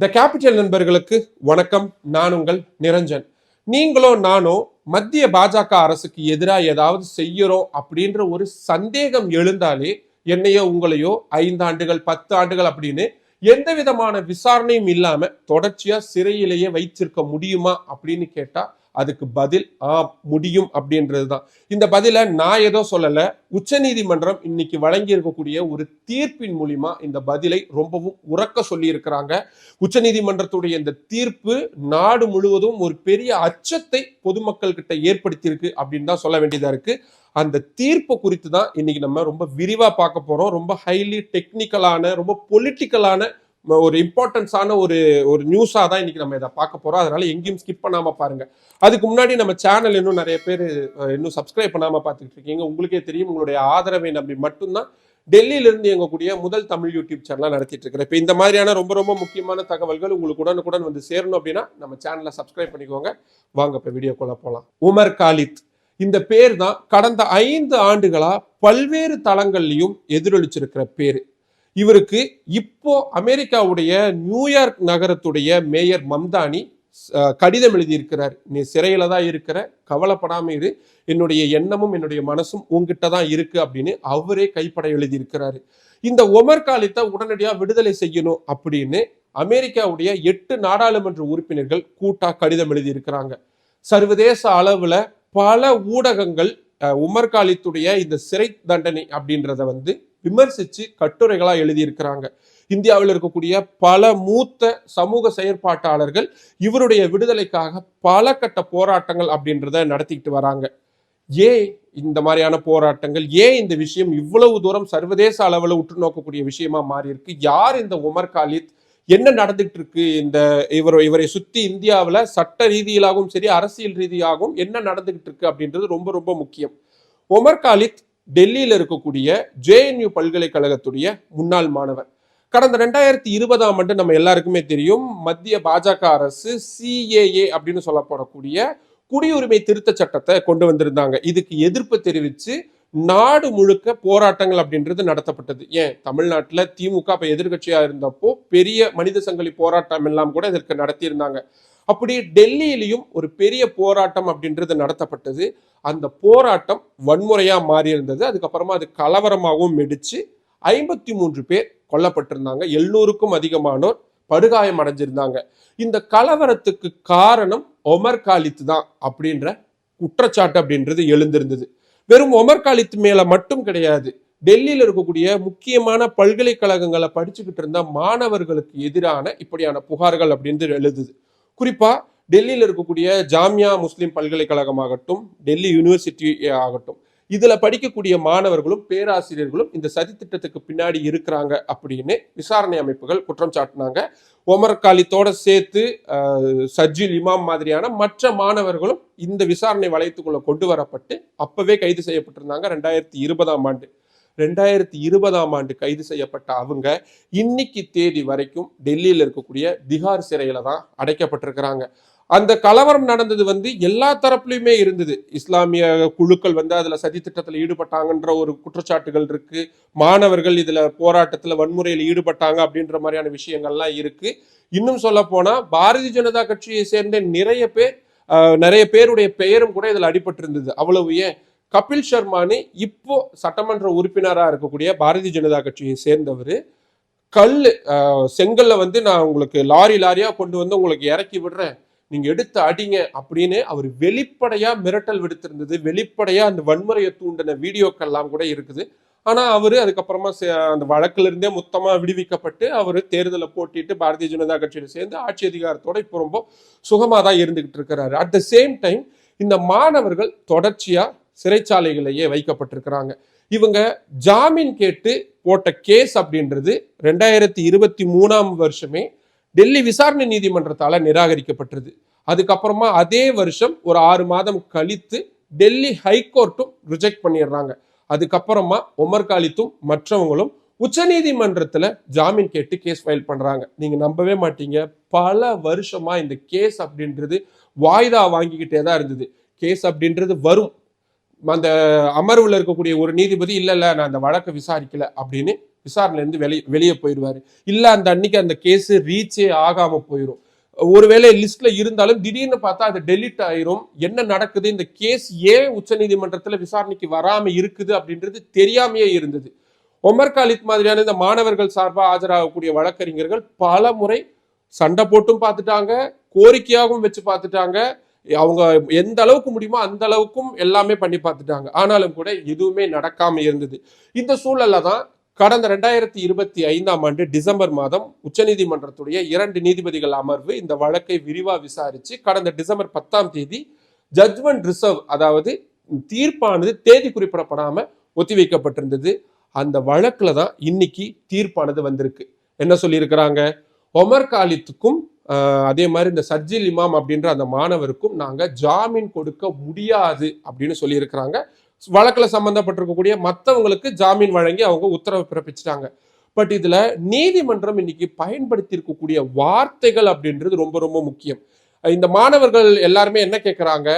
The capital நண்பர்களுக்கு வணக்கம். நான் உங்கள் நிரஞ்சன். நீங்களோ நானோ மத்திய பாஜக அரசுக்கு எதிராக ஏதாவது செய்யறோம் அப்படின்ற ஒரு சந்தேகம் எழுந்தாலே என்னையோ உங்களையோ ஐந்து ஆண்டுகள் பத்து ஆண்டுகள் அப்படின்னு எந்த விதமான விசாரணையும் இல்லாம தொடர்ச்சியா சிறையிலேயே வைத்திருக்க முடியுமா அப்படின்னு கேட்டா அதுக்கு பதில் ஆ முடியும் அப்படின்றது தான் இந்த பதிலை நான் ஏதோ சொல்லலை உச்சநீதிமன்றம் இன்னைக்கு வழங்கி இருக்கக்கூடிய ஒரு தீர்ப்பின் மூலிமா இந்த பதிலை ரொம்பவும் உறக்க சொல்லியிருக்கிறாங்க. உச்சநீதிமன்றத்துடைய இந்த தீர்ப்பு நாடு முழுவதும் ஒரு பெரிய அச்சத்தை பொதுமக்கள் கிட்ட ஏற்படுத்தியிருக்கு அப்படின்னு தான் சொல்ல வேண்டியதாக இருக்கு. அந்த தீர்ப்பு குறித்து தான் இன்னைக்கு நம்ம ரொம்ப விரிவாக பார்க்க போகிறோம் ரொம்ப ஹைலி டெக்னிக்கலான ரொம்ப பொலிட்டிக்கலான ஒரு இம்பார்ட்டன்ஸான ஒரு ஒரு நியூஸாக தான் இன்றைக்கி நம்ம இதை பார்க்க போகிறோம் அதனால எங்கேயும் ஸ்கிப் பண்ணாமல் பாருங்கள் அதுக்கு முன்னாடி நம்ம சேனல் இன்னும் நிறைய பேர் இன்னும் சப்ஸ்கிரைப் பண்ணாமல் பார்த்துக்கிட்டு இருக்கீங்க. உங்களுக்கே தெரியும் உங்களுடைய ஆதரவை நம்பி மட்டும்தான் டெல்லியில இருந்து முதல் தமிழ் யூடியூப் சேனலாக நடத்திட்டு இருக்கிறேன். இப்போ இந்த மாதிரியான ரொம்ப ரொம்ப முக்கியமான தகவல்கள் உங்களுக்கு உடனுக்குடன் வந்து சேரணும் அப்படின்னா நம்ம சேனலை சப்ஸ்கிரைப் பண்ணிக்கோங்க. வாங்க இப்போ வீடியோக்குள்ளே போகலாம் உமர் காலித். இந்த பேர் தான் கடந்த ஐந்து ஆண்டுகளாக பல்வேறு தளங்கள்லையும் எதிரொலிச்சிருக்கிற பேர். இவருக்கு இப்போ அமெரிக்காவுடைய நியூயார்க் நகரத்துடைய மேயர் மம்தானி கடிதம் எழுதியிருக்கிறார். நீ சிறையில தான் இருக்கிற கவலைப்படாம இரு. என்னுடைய எண்ணமும் என்னுடைய மனசும் உங்ககிட்ட தான் இருக்கு அப்படின்னு அவரே கைப்பட எழுதியிருக்கிறாரு. இந்த ஒமர் காலித்தை உடனடியாக விடுதலை செய்யணும் அப்படின்னு அமெரிக்காவுடைய எட்டு நாடாளுமன்ற உறுப்பினர்கள் கூட்டா கடிதம் எழுதியிருக்கிறாங்க. சர்வதேச அளவுல பல ஊடகங்கள் உமர் காலித்துடைய இந்த சிறை தண்டனை அப்படின்றத வந்து விமர்சித்து கட்டுரைகளாக எழுதியிருக்கிறாங்க. இந்தியாவில் இருக்கக்கூடிய பல மூத்த சமூக செயற்பாட்டாளர்கள் இவருடைய விடுதலைக்காக பல கட்ட போராட்டங்கள் அப்படின்றத நடத்திக்கிட்டு வராங்க. ஏன் இந்த மாதிரியான போராட்டங்கள்? ஏன் இந்த விஷயம் இவ்வளவு தூரம் சர்வதேச அளவில் உற்று நோக்கக்கூடிய விஷயமா மாறி இருக்கு யார் இந்த உமர் காலித்? என்ன நடந்துகிட்டு இருக்கு இந்த இவர் இவரை சுத்தி இந்தியாவில் சட்ட ரீதியிலாகவும் சரி அரசியல் ரீதியாகவும் என்ன நடந்துகிட்டு இருக்கு அப்படின்றது ரொம்ப ரொம்ப முக்கியம். உமர் காலித் டெல்லியில் இருக்கக்கூடிய ஜேஎன்யூ பல்கலைக்கழகத்துடைய முன்னாள் மாணவர். கடந்த ரெண்டாயிரத்தி இருபதாம் ஆண்டு நம்ம எல்லாருக்குமே தெரியும் மத்திய பாஜக அரசு சிஏஏ அப்படின்னு சொல்லப்படக்கூடிய குடியுரிமை திருத்த சட்டத்தை கொண்டு வந்திருந்தாங்க. இதுக்கு எதிர்ப்பு தெரிவித்து நாடு முழுக்க போராட்டங்கள் அப்படின்றது நடத்தப்பட்டது. ஏன்? தமிழ்நாட்டில் திமுக இப்போ எதிர்கட்சியாக இருந்தப்போ பெரிய மனித சங்கிலி போராட்டம் எல்லாம் கூட இதற்கு நடத்தியிருந்தாங்க. அப்படி டெல்லியிலையும் ஒரு பெரிய போராட்டம் அப்படின்றது நடத்தப்பட்டது. அந்த போராட்டம் வன்முறையாக மாறி இருந்தது அதுக்கப்புறமா அது கலவரமாகவும் வெடிச்சு ஐம்பத்தி மூன்று பேர் கொல்லப்பட்டிருந்தாங்க. எழுநூறுக்கும் அதிகமானோர் படுகாயம் அடைஞ்சிருந்தாங்க. இந்த கலவரத்துக்கு காரணம் ஒமர் காலித் தான் அப்படின்ற குற்றச்சாட்டு அப்படின்றது எழுந்திருந்தது. வெறும் ஒமர் காலித் மேல மட்டும் கிடையாது. டெல்லியில் இருக்கக்கூடிய முக்கியமான பல்கலைக்கழகங்களை படிச்சுக்கிட்டு இருந்த மாணவர்களுக்கு எதிரான இப்படியான புகார்கள் அப்படின்றது எழுதுது. குறிப்பாக டெல்லியில் இருக்கக்கூடிய ஜாமியா முஸ்லீம் பல்கலைக்கழகமாகட்டும் டெல்லி யூனிவர்சிட்டி ஆகட்டும் இதில் படிக்கக்கூடிய மாணவர்களும் பேராசிரியர்களும் இந்த சதி திட்டத்துக்கு பின்னாடி இருக்கிறாங்க அப்படின்னு விசாரணை அமைப்புகள் குற்றம் சாட்டினாங்க. ஒமர் காலித்தோட சேர்த்து சஜில் இமாம் மாதிரியான மற்ற மாணவர்களும் இந்த விசாரணை வளையத்துக்குள்ள கொண்டு வரப்பட்டு அப்பவே கைது செய்யப்பட்டிருந்தாங்க ரெண்டாயிரத்தி இருபதாம் ஆண்டு. ரெண்டாயிரத்தி இருபதாம் ஆண்டு கைது செய்யப்பட்ட அவங்க இன்னைக்கு தேதி வரைக்கும் டெல்லியில் இருக்கக்கூடிய திகார் சிறையில தான் அடைக்கப்பட்டிருக்கிறாங்க. அந்த கலவரம் நடந்தது வந்து எல்லா தரப்புலையுமே இருந்தது. இஸ்லாமிய குழுக்கள் வந்து அதுல சதி திட்டத்தில் ஈடுபட்டாங்கன்ற ஒரு குற்றச்சாட்டுகள் இருக்கு. மாணவர்கள் இதுல போராட்டத்துல வன்முறையில் ஈடுபட்டாங்க அப்படின்ற மாதிரியான விஷயங்கள்லாம் இருக்கு. இன்னும் சொல்ல போனா பாரதிய ஜனதா கட்சியை சேர்ந்த நிறைய பேர் நிறைய பேருடைய பெயரும் கூட இதுல அடிபட்டிருந்தது. அவ்வளவு ஏன்? கபில் சர்மானு இப்போ சட்டமன்ற உறுப்பினராக இருக்கக்கூடிய பாரதிய ஜனதா கட்சியை சேர்ந்தவர். கல் செங்கல்ல வந்து நான் உங்களுக்கு லாரி லாரியா கொண்டு வந்து உங்களுக்கு இறக்கி விடுறேன். நீங்க எடுத்து அடிங்க அப்படின்னு அவர் வெளிப்படையா மிரட்டல் விடுத்திருந்தது. வெளிப்படையா அந்த வன்முறையை தூண்டின வீடியோக்கள்லாம் கூட இருக்குது. ஆனா அவரு அதுக்கப்புறமா சே- அந்த வழக்குல இருந்தே மொத்தமா விடுவிக்கப்பட்டு அவர் தேர்தலை போட்டிட்டு பாரதிய ஜனதா கட்சியில சேர்ந்து ஆட்சி அதிகாரத்தோட இப்போ ரொம்ப சுகமா தான் இருந்துகிட்டு இருக்கிறாரு. அட் த சேம் டைம் இந்த மாணவர்கள் தொடர்ச்சியா சிறைச்சாலைகளையே வைக்கப்பட்டிருக்கிறாங்க. இவங்க ஜாமீன் கேட்டு போட்ட கேஸ் அப்படின்றது ரெண்டாயிரத்தி இருபத்தி மூணாம் வருஷமே டெல்லி விசாரணை நீதிமன்றத்தால் நிராகரிக்கப்பட்டது அதுக்கப்புறமா அதே வருஷம் ஒரு ஆறு மாதம் கழித்து டெல்லி ஹைகோர்ட்டும் ரிஜெக்ட் பண்ணிடுறாங்க. அதுக்கப்புறமா ஒமர் காலித்தும் மற்றவங்களும் உச்சநீதிமன்றத்தில் ஜாமீன் கேட்டு கேஸ் ஃபைல் பண்ணுறாங்க நீங்கள் நம்பவே மாட்டீங்க. பல வருஷமாக இந்த கேஸ் அப்படின்றது வாய்தா வாங்கிக்கிட்டே தான் இருந்தது. கேஸ் அப்படின்றது வரும். அந்த அமர்வுல இருக்கக்கூடிய ஒரு நீதிபதி இல்ல இல்ல நான் அந்த வழக்கை விசாரிக்கல அப்படின்னு விசாரணையிலேருந்து வெளியே வெளியே போயிடுவாரு. இல்ல அந்த அன்னைக்கு அந்த கேஸ் ரீச்சே ஆகாம போயிடும் ஒருவேளை லிஸ்ட்ல இருந்தாலும் திடீர்னு பார்த்தா அது டெலிட் ஆயிரும். என்ன நடக்குது? இந்த கேஸ் ஏன் உச்சநீதிமன்றத்துல விசாரணைக்கு வராம இருக்குது அப்படின்றது தெரியாமையே இருந்தது. ஒமர் காலித் மாதிரியான இந்த மாணவர்கள் சார்பாக ஆஜராகக்கூடிய வழக்கறிஞர்கள் பல முறை சண்டை போட்டும் பார்த்துட்டாங்க கோரிக்கையாகவும் வச்சு பார்த்துட்டாங்க. அவங்க எந்த அளவுக்கு முடியுமோ அந்த அளவுக்கும் எல்லாமே பண்ணி பார்த்துட்டாங்க. ஆனாலும் கூட எதுவுமே நடக்காம இருந்தது. இந்த சூழல்ல தான் கடந்த ரெண்டாயிரத்தி இருபத்தி ஐந்தாம் ஆண்டு டிசம்பர் மாதம் உச்சநீதிமன்றத்துடைய இரண்டு நீதிபதிகள் அமர்வு இந்த வழக்கை விரிவா விசாரிச்சு கடந்த டிசம்பர் பத்தாம் தேதி ஜட்மெண்ட் ரிசர்வ் அதாவது தீர்ப்பானது தேதி குறிப்பிடப்படாம ஒத்திவைக்கப்பட்டிருந்தது. அந்த வழக்குல தான் இன்னைக்கு தீர்ப்பானது வந்திருக்கு. என்ன சொல்லியிருக்கிறாங்க? ஒமர் காலித்துக்கும் அதே மாதிரி இந்த சர்ஜில் இமாம் அப்படின்ற அந்த மாணவருக்கும் நாங்க ஜாமீன் கொடுக்க முடியாது அப்படின்னு சொல்லியிருக்கிறாங்க. வழக்குல சம்பந்தப்பட்டிருக்கக்கூடிய மற்றவங்களுக்கு ஜாமீன் வழங்கி அவங்க உத்தரவு பிறப்பிச்சிட்டாங்க. பட் இதுல நீதிமன்றம் இன்னைக்கு பயன்படுத்தி இருக்கக்கூடிய வார்த்தைகள் அப்படின்றது ரொம்ப ரொம்ப முக்கியம். இந்த மாணவர்கள் எல்லாருமே என்ன கேட்குறாங்க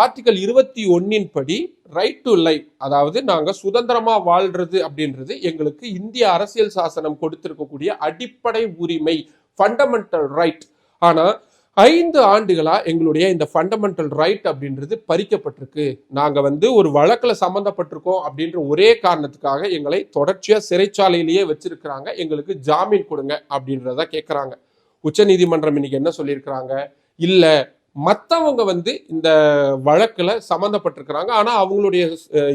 ஆர்டிகல் இருபத்தி ஒன்னின் படி ரைட் டு லைஃப் அதாவது நாங்கள் சுதந்திரமா வாழ்றது அப்படின்றது எங்களுக்கு இந்திய அரசியல் சாசனம் கொடுத்திருக்கக்கூடிய அடிப்படை உரிமை ஃபண்டமெண்டல் ரைட் ஆனால் ஐந்து ஆண்டுகளாக எங்களுடைய இந்த ஃபண்டமெண்டல் ரைட் அப்படின்றது பறிக்கப்பட்டிருக்கு. நாங்கள் வந்து ஒரு வழக்கில் சம்மந்தப்பட்டிருக்கோம் அப்படின்ற ஒரே காரணத்துக்காக எங்களை தொடர்ச்சியாக சிறைச்சாலையிலேயே வச்சிருக்கிறாங்க. எங்களுக்கு ஜாமீன் கொடுங்க அப்படின்றத கேட்குறாங்க உச்சநீதிமன்றம் இன்னைக்கு என்ன சொல்லியிருக்கிறாங்க? இல்லை மற்றவங்க வந்து இந்த வழக்கில் சம்மந்தப்பட்டிருக்கிறாங்க ஆனால் அவங்களுடைய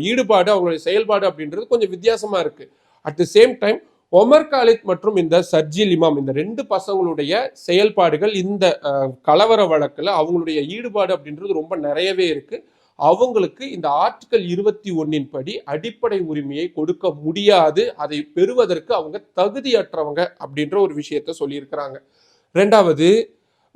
ஈடுபாடு அவங்களுடைய செயல்பாடு அப்படின்றது கொஞ்சம் வித்தியாசமாக இருக்குது at the same time Omar Khalid மற்றும் இந்த சர்ஜில் இமாம் இந்த ரெண்டு பசங்களுடைய செயல்பாடுகள் இந்த கலவர வழக்கில் அவங்களுடைய ஈடுபாடு அப்படின்றது ரொம்ப நிறையவே இருக்கு. அவங்களுக்கு இந்த ஆர்டிகல் இருபத்தி ஒன்னின் படி அடிப்படை உரிமையை கொடுக்க முடியாது. அதை பெறுவதற்கு அவங்க தகுதியற்றவங்க அப்படின்ற ஒரு விஷயத்த சொல்லியிருக்கிறாங்க. ரெண்டாவது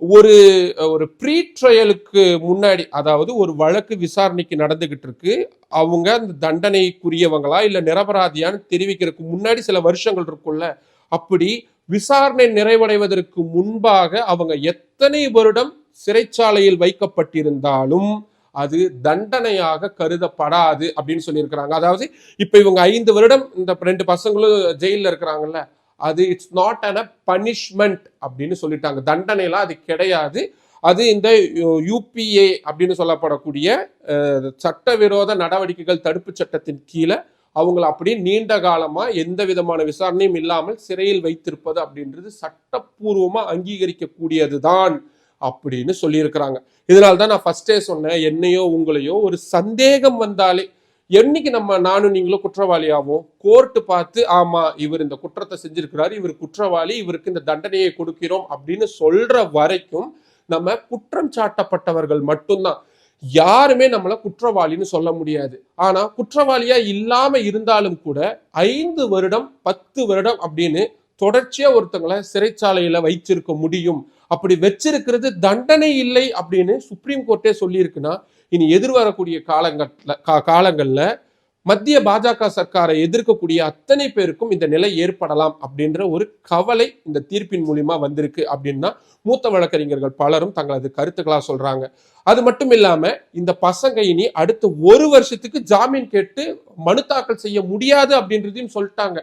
ஒரு ஒரு ப்ரீ ட்ரையலுக்கு முன்னாடி அதாவது ஒரு வழக்கு விசாரணைக்கு நடந்துகிட்டு இருக்கு அவங்க அந்த தண்டனைக்குரியவங்களா இல்லை நிரபராதியான்னு தெரிவிக்கிறதுக்கு முன்னாடி சில வருஷங்கள் இருக்கும்ல அப்படி விசாரணை நிறைவடைவதற்கு முன்பாக அவங்க எத்தனை வருடம் சிறைச்சாலையில் வைக்கப்பட்டிருந்தாலும் அது தண்டனையாக கருதப்படாது அப்படின்னு சொல்லியிருக்கிறாங்க. அதாவது இப்போ இவங்க ஐந்து வருடம் இந்த ரெண்டு பசங்களும் ஜெயிலில் இருக்கிறாங்கல்ல அது it's not an a punishment அப்படின்னு சொல்லிட்டாங்க. தண்டனைலாம் அது கிடையாது. அது இந்த யூபிஏ அப்படின்னு சொல்லப்படக்கூடிய சட்டவிரோத நடவடிக்கைகள் தடுப்பு சட்டத்தின் கீழே அவங்கள அப்படி நீண்ட காலமாக எந்த விதமான விசாரணையும் இல்லாமல் சிறையில் வைத்திருப்பது அப்படின்றது சட்டப்பூர்வமாக அங்கீகரிக்கக்கூடியது தான் அப்படின்னு சொல்லியிருக்கிறாங்க. இதனால தான் நான் ஃபஸ்ட்டே சொன்னேன் என்னையோ உங்களையோ ஒரு சந்தேகம் வந்தாலே என்னைக்கு நம்ம நானும் நீங்களும் குற்றவாளியாகவும் கோர்ட்டு பார்த்து ஆமா இவர் இந்த குற்றத்தை செஞ்சிருக்கிறாரு இவர் குற்றவாளி இவருக்கு இந்த தண்டனையை கொடுக்கிறோம் அப்படின்னு சொல்ற வரைக்கும் நம்ம குற்றம் சாட்டப்பட்டவர்கள் மட்டும்தான். யாருமே நம்மள குற்றவாளின்னு சொல்ல முடியாது. ஆனா குற்றவாளியா இல்லாம இருந்தாலும் கூட ஐந்து வருடம் பத்து வருடம் அப்படின்னு தொடர்ச்சியா ஒருத்தங்களை சிறைச்சாலையில வைச்சிருக்க முடியும். அப்படி வச்சிருக்கிறது தண்டனை இல்லை அப்படின்னு சுப்ரீம் கோர்ட்டே சொல்லியிருக்குன்னா இனி எதிர்வரக்கூடிய காலங்கள்ல கா- காலங்களில் மத்திய பாஜக சர்க்காரை எதிர்க்கக்கூடிய அத்தனை பேருக்கும் இந்த நிலை ஏற்படலாம் அப்படின்ற ஒரு கவலை இந்த தீர்ப்பின் மூலியமா வந்திருக்கு அப்படின்னா மூத்த வழக்கறிஞர்கள் பலரும் தங்களது கருத்துக்களாக சொல்றாங்க. அது மட்டும் இல்லாம இந்த பசங்க இனி அடுத்த ஒரு வருஷத்துக்கு ஜாமீன் கேட்டு மனு தாக்கல் செய்ய முடியாது அப்படின்றதையும் சொல்லிட்டாங்க.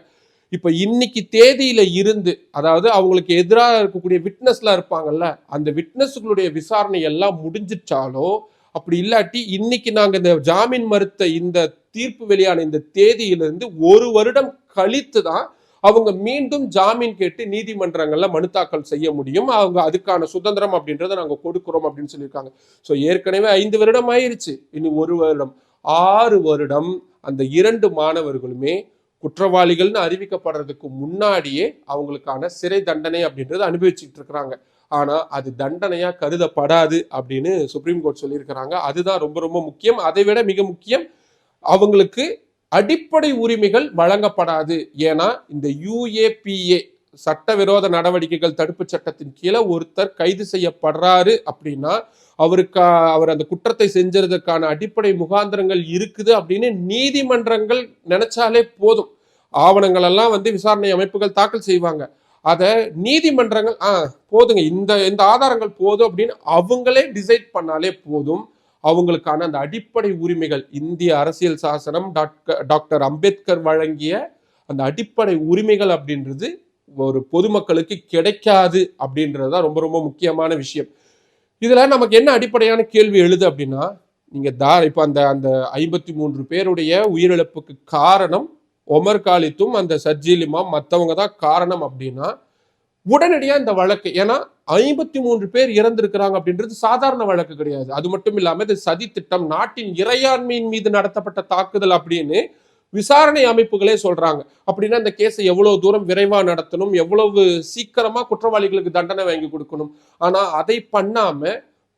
இப்போ இன்னைக்கு தேதியில இருந்து அதாவது அவங்களுக்கு எதிராக இருக்கக்கூடிய விட்னஸ்லாம் இருப்பாங்கல்ல அந்த விட்னஸ்களுடைய விசாரணை எல்லாம் முடிஞ்சிட்டாலோ அப்படி இல்லாட்டி இன்னைக்கு நாங்க இந்த ஜாமீன் மறுத்த இந்த தீர்ப்பு வெளியான இந்த தேதியிலிருந்து ஒரு வருடம் கழித்து தான் அவங்க மீண்டும் ஜாமீன் கேட்டு நீதிமன்றங்கள்ல மனு தாக்கல் செய்ய முடியும். அவங்க அதுக்கான சுதந்திரம் அப்படின்றத நாங்க கொடுக்குறோம் அப்படின்னு சொல்லியிருக்காங்க. ஸோ ஏற்கனவே ஐந்து வருடம் ஆயிருச்சு. இனி ஒரு வருடம் ஆறு வருடம் அந்த இரண்டு மாணவர்களுமே குற்றவாளிகள்னு அறிவிக்கப்படுறதுக்கு முன்னாடியே அவங்களுக்கான சிறை தண்டனை அப்படின்றத அனுபவிச்சுட்டு இருக்கிறாங்க. ஆனால் அது தண்டனையாக கருதப்படாது அப்படின்னு சுப்ரீம் கோர்ட் சொல்லியிருக்கிறாங்க. அதுதான் ரொம்ப ரொம்ப முக்கியம். அதை விட மிக முக்கியம் அவங்களுக்கு அடிப்படை உரிமைகள் வழங்கப்படாது. ஏன்னா இந்த யுஏபிஏ சட்டவிரோத நடவடிக்கைகள் தடுப்பு சட்டத்தின் கீழே ஒருத்தர் கைது செய்யப்படுறாரு அப்படின்னா அவருக்கு அவர் அந்த குற்றத்தை செஞ்சதுக்கான அடிப்படை முகாந்திரங்கள் இருக்குது அப்படின்னு நீதிமன்றங்கள் நினைச்சாலே போதும். ஆவணங்கள் எல்லாம் வந்து விசாரணை அமைப்புகள் தாக்கல் செய்வாங்க. அதை நீதிமன்றங்கள் ஆ போதுங்க. இந்த இந்த ஆதாரங்கள் போதும் அப்படின்னு அவங்களே டிசைட் பண்ணாலே போதும். அவங்களுக்கான அந்த அடிப்படை உரிமைகள் இந்திய அரசியல் சாசனம் டாக்டர் டாக்டர் அம்பேத்கர் வழங்கிய அந்த அடிப்படை உரிமைகள் அப்படின்றது ஒரு பொதுமக்களுக்கு கிடைக்காது அப்படின்றது தான் ரொம்ப ரொம்ப முக்கியமான விஷயம். இதில் நமக்கு என்ன அடிப்படையான கேள்வி எழுது அப்படின்னா நீங்கள் தா இப்போ அந்த அந்த ஐம்பத்தி மூன்று பேருடைய உயிரிழப்புக்கு காரணம் ஒமர் காலித்தும் அந்த சர்ஜிலிமாம் மற்றவங்க தான் காரணம் அப்படின்னா உடனடியாக இந்த வழக்கு ஏன்னா ஐம்பத்தி மூன்று பேர் இறந்திருக்கிறாங்க அப்படின்றது சாதாரண வழக்கு கிடையாது. அது மட்டும் இல்லாமல் இது சதி திட்டம் நாட்டின் இறையாண்மையின் மீது நடத்தப்பட்ட தாக்குதல் அப்படின்னு விசாரணை அமைப்புகளே சொல்றாங்க. அப்படின்னா இந்த கேஸை எவ்வளவு தூரம் விரைவா நடத்தணும் எவ்வளவு சீக்கிரமா குற்றவாளிகளுக்கு தண்டனை வாங்கி கொடுக்கணும். ஆனா அதை பண்ணாம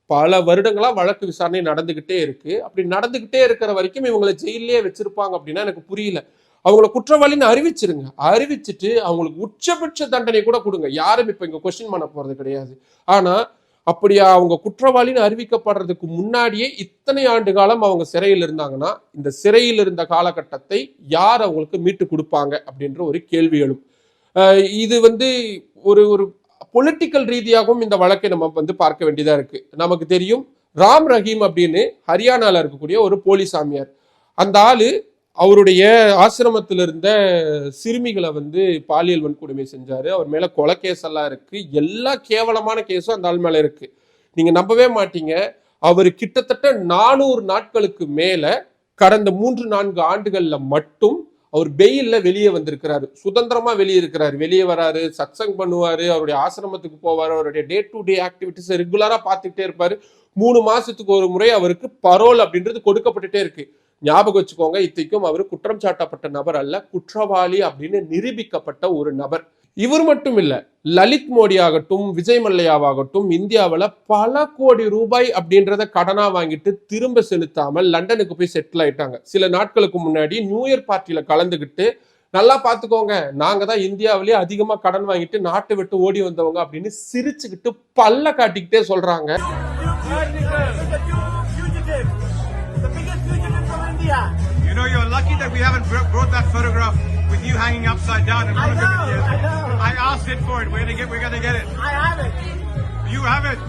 பல வருடங்களா வழக்கு விசாரணை நடந்துகிட்டே இருக்கு. அப்படி நடந்துகிட்டே இருக்கிற வரைக்கும் இவங்களை ஜெயிலே வச்சிருப்பாங்க அப்படின்னா எனக்கு புரியல. அவங்கள குற்றவாளின்னு அறிவிச்சிருங்க. அறிவிச்சிட்டு அவங்களுக்கு உச்சபட்ச தண்டனை கூட கொடுங்க. யாரும் இப்போ இங்கே கொஸ்டின் பண்ண போகிறது கிடையாது. ஆனால் அப்படியா அவங்க குற்றவாளின்னு அறிவிக்கப்படுறதுக்கு முன்னாடியே இத்தனை ஆண்டு காலம் அவங்க சிறையில் இருந்தாங்கன்னா இந்த சிறையில் இருந்த காலகட்டத்தை யார் அவங்களுக்கு மீட்டு கொடுப்பாங்க அப்படின்ற ஒரு கேள்வி எழும். இது வந்து ஒரு ஒரு பொலிட்டிக்கல் ரீதியாகவும் இந்த வழக்கை நம்ம வந்து பார்க்க வேண்டியதாக இருக்குது நமக்கு தெரியும் ராம் ரஹீம் அப்படின்னு ஹரியானால இருக்கக்கூடிய ஒரு போலி சாமியார். அந்த ஆள் அவருடைய ஆசிரமத்தில் இருந்த சிறுமிகளை வந்து பாலியல் வன்கொடுமை செஞ்சார். அவர் மேலே கொலை கேஸ் எல்லாம் இருக்குது எல்லா கேவலமான கேஸும் அந்த ஆள் மேலே இருக்குது நீங்கள் நம்பவே மாட்டீங்க. அவர் கிட்டத்தட்ட நானூறு நாட்களுக்கு மேலே கடந்த மூன்று நான்கு ஆண்டுகளில் மட்டும் அவர் பெயிலில் வெளியே வந்திருக்கிறாரு. சுதந்திரமாக வெளியே இருக்கிறாரு. வெளியே வராரு சத்சங் பண்ணுவார் அவருடைய ஆசிரமத்துக்கு போவார் அவருடைய டே டு டே ஆக்டிவிட்டிஸ் ரெகுலராக பார்த்துக்கிட்டே இருப்பார். மூணு மாதத்துக்கு ஒரு முறை அவருக்கு பரோல் அப்படின்றது கொடுக்கப்பட்டுட்டே இருக்குது ஞாபகம் வச்சுக்கோங்க இத்தைக்கும் அவர் குற்றம் சாட்டப்பட்ட நபர் அல்ல குற்றவாளி அப்படின்னு நிரூபிக்கப்பட்ட ஒரு நபர். இவர் மட்டும் இல்ல லலித் மோடி ஆகட்டும் விஜய் மல்லையாவாகட்டும் இந்தியாவில் பல கோடி ரூபாய் அப்படின்றத கடனா வாங்கிட்டு திரும்ப செலுத்தாமல் லண்டனுக்கு போய் செட்டில் ஆயிட்டாங்க. சில நாட்களுக்கு முன்னாடி நியூ இயர் பார்ட்டியில கலந்துக்கிட்டு நல்லா பார்த்துக்கோங்க நாங்க தான் இந்தியாவிலேயே அதிகமா கடன் வாங்கிட்டு நாட்டை விட்டு ஓடி வந்தவங்க அப்படின்னு சிரிச்சுக்கிட்டு பல்ல காட்டிக்கிட்டே சொல்றாங்க. India. You know, you're lucky that we haven't bro- brought that photograph with you hanging upside down in I front of yet. I know. I asked it for it. We're gonna get. We're gonna get it. I have it. You have it.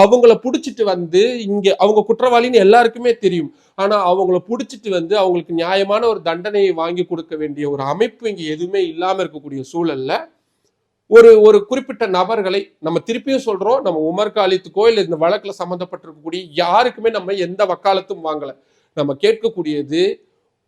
அவங்கள புடிச்சிட்டு வந்து இங்க அவங்க குற்றவாளின்னு எல்லாருக்குமே தெரியும் ஆனா அவங்கள புடிச்சிட்டு வந்து அவங்களுக்கு நியாயமான ஒரு தண்டனையை வாங்கி கொடுக்க வேண்டிய ஒரு அமைப்பு இங்க எதுவுமே இல்லாம இருக்கக்கூடிய சூழல்ல ஒரு ஒரு குறிப்பிட்ட நபர்களை நம்ம திருப்பியும் சொல்றோம் நம்ம உமர் காலித்துக்கோ இல்ல இந்த வழக்குல சம்பந்தப்பட்டிருக்கக்கூடிய யாருக்குமே நம்ம எந்த வக்காலத்தும் வாங்கல நம்ம கேட்கக்கூடியது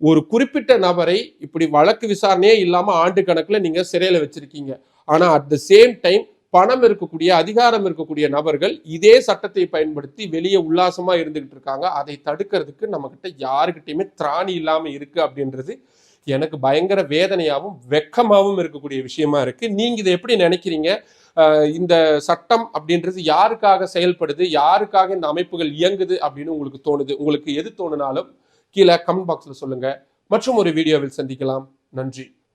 ஒரு குறிப்பிட்ட நபரை இப்படி வழக்கு விசாரணையே இல்லாமல் ஆண்டு கணக்கில் நீங்கள் சிறையில் வச்சிருக்கீங்க. ஆனால் அட் த சேம் டைம் பணம் இருக்கக்கூடிய அதிகாரம் இருக்கக்கூடிய நபர்கள் இதே சட்டத்தை பயன்படுத்தி வெளியே உல்லாசமாக இருந்துகிட்டு இருக்காங்க. அதை தடுக்கிறதுக்கு நம்மக்கிட்ட யாருக்கிட்டேயுமே யாருக்கிட்டையுமே திராணி இல்லாமல் இருக்குது அப்படின்றது எனக்கு பயங்கர வேதனையாகவும் வெக்கமாகவும் இருக்கக்கூடிய விஷயமா இருக்கு. நீங்க இதை எப்படி நினைக்கிறீங்க? இந்த சட்டம் அப்படின்றது யாருக்காக செயல்படுது? யாருக்காக இந்த அமைப்புகள் இயங்குது அப்படின்னு உங்களுக்கு தோணுது? உங்களுக்கு எது தோணுனாலும் கீழே கமெண்ட் பாக்ஸில் சொல்லுங்க. மற்றும் ஒரு வீடியோவில் சந்திக்கலாம். நன்றி.